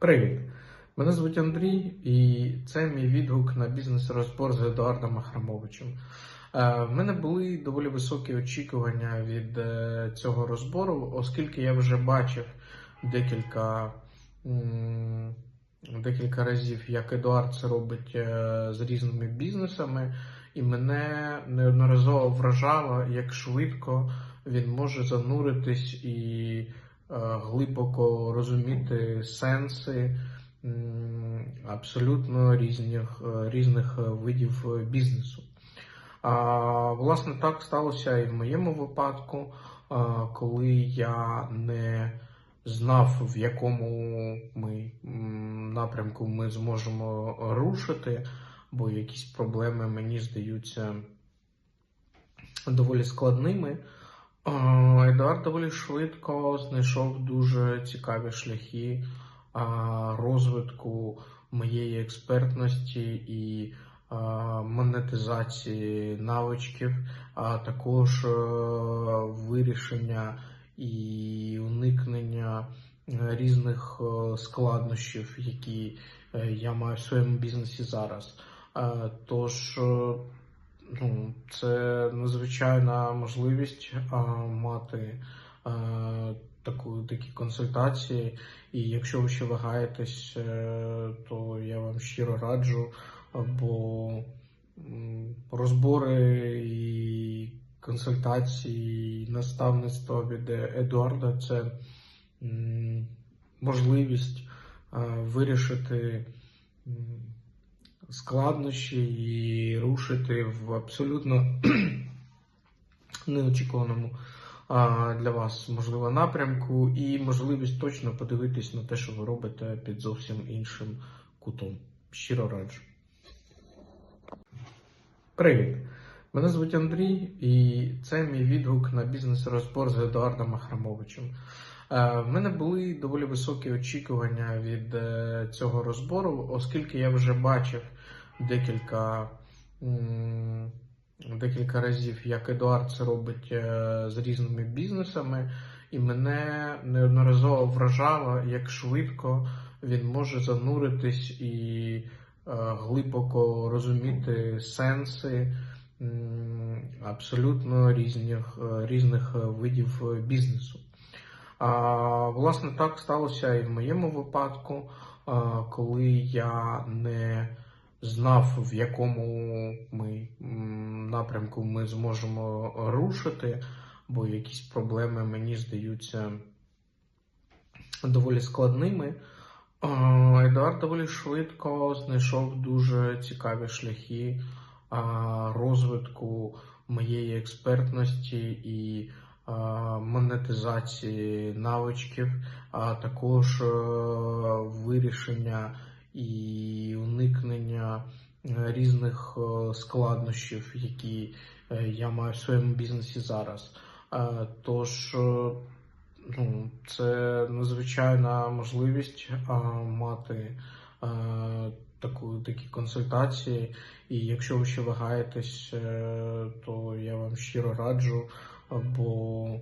Привіт! Мене звуть Андрій, і це мій відгук на бізнес-розбор з Едуардом Ахрамовичем. Е, В мене були доволі високі очікування від е, цього розбору, оскільки я вже бачив декілька, декілька разів, як Едуард це робить е, з різними бізнесами, і мене неодноразово вражало, як швидко він може зануритись і глибоко розуміти сенси абсолютно різних, е, різних е, видів е, бізнесу. А, власне, так сталося і в моєму випадку, коли я не знав, в якому ми напрямку ми зможемо рушити, бо якісь проблеми мені здаються доволі складними. Едуард доволі швидко знайшов дуже цікаві шляхи розвитку моєї експертності і монетизації навичків, а також е, вирішення і уникнення е, різних е, складнощів, які е, я маю в своєму бізнесі зараз. Е, Тож е, ну, це надзвичайна можливість а, мати а, таку, такі консультації. І якщо ви ще вагаєтесь, е, то я вам щиро раджу, бо розбори і консультації, і наставництво від Едуарда це можливість вирішити. Складнощі і рушити в абсолютно неочікуваному для вас можливо напрямку, і можливість точно подивитись на те, що ви робите під зовсім іншим кутом. Щиро раджу. Привіт! Мене звуть Андрій, і це мій відгук на бізнес-розбор з Едуардом Ахрамовичем. Е, В мене були доволі високі очікування від е, цього розбору, оскільки я вже бачив декілька, декілька разів, як Едуард це робить е, з різними бізнесами, і мене неодноразово вражало, як швидко він може зануритись і е, глибоко розуміти сенси абсолютно різних, е, різних видів бізнесу. А, власне, так сталося і в моєму випадку, коли я не знав, в якому ми напрямку ми зможемо рушити, бо якісь проблеми мені здаються доволі складними. Едуард доволі швидко знайшов дуже цікаві шляхи розвитку моєї експертності і монетизації навичків, а також е, вирішення і уникнення е, різних е, складнощів, які е, я маю в своєму бізнесі зараз. Тож ну, це надзвичайна можливість мати таку, такі консультації. І якщо ви ще вагаєтесь, то я вам щиро раджу, бо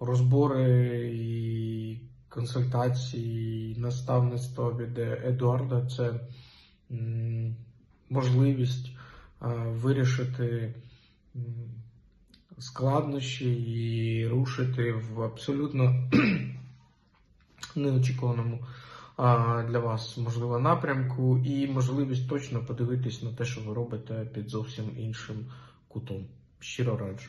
розбори і консультації, наставництво від Едуарда це можливість вирішити. складнощі і рушити в абсолютно неочікуваному для вас можливо напрямку, і можливість точно подивитись на те, що ви робите під зовсім іншим кутом. Щиро раджу.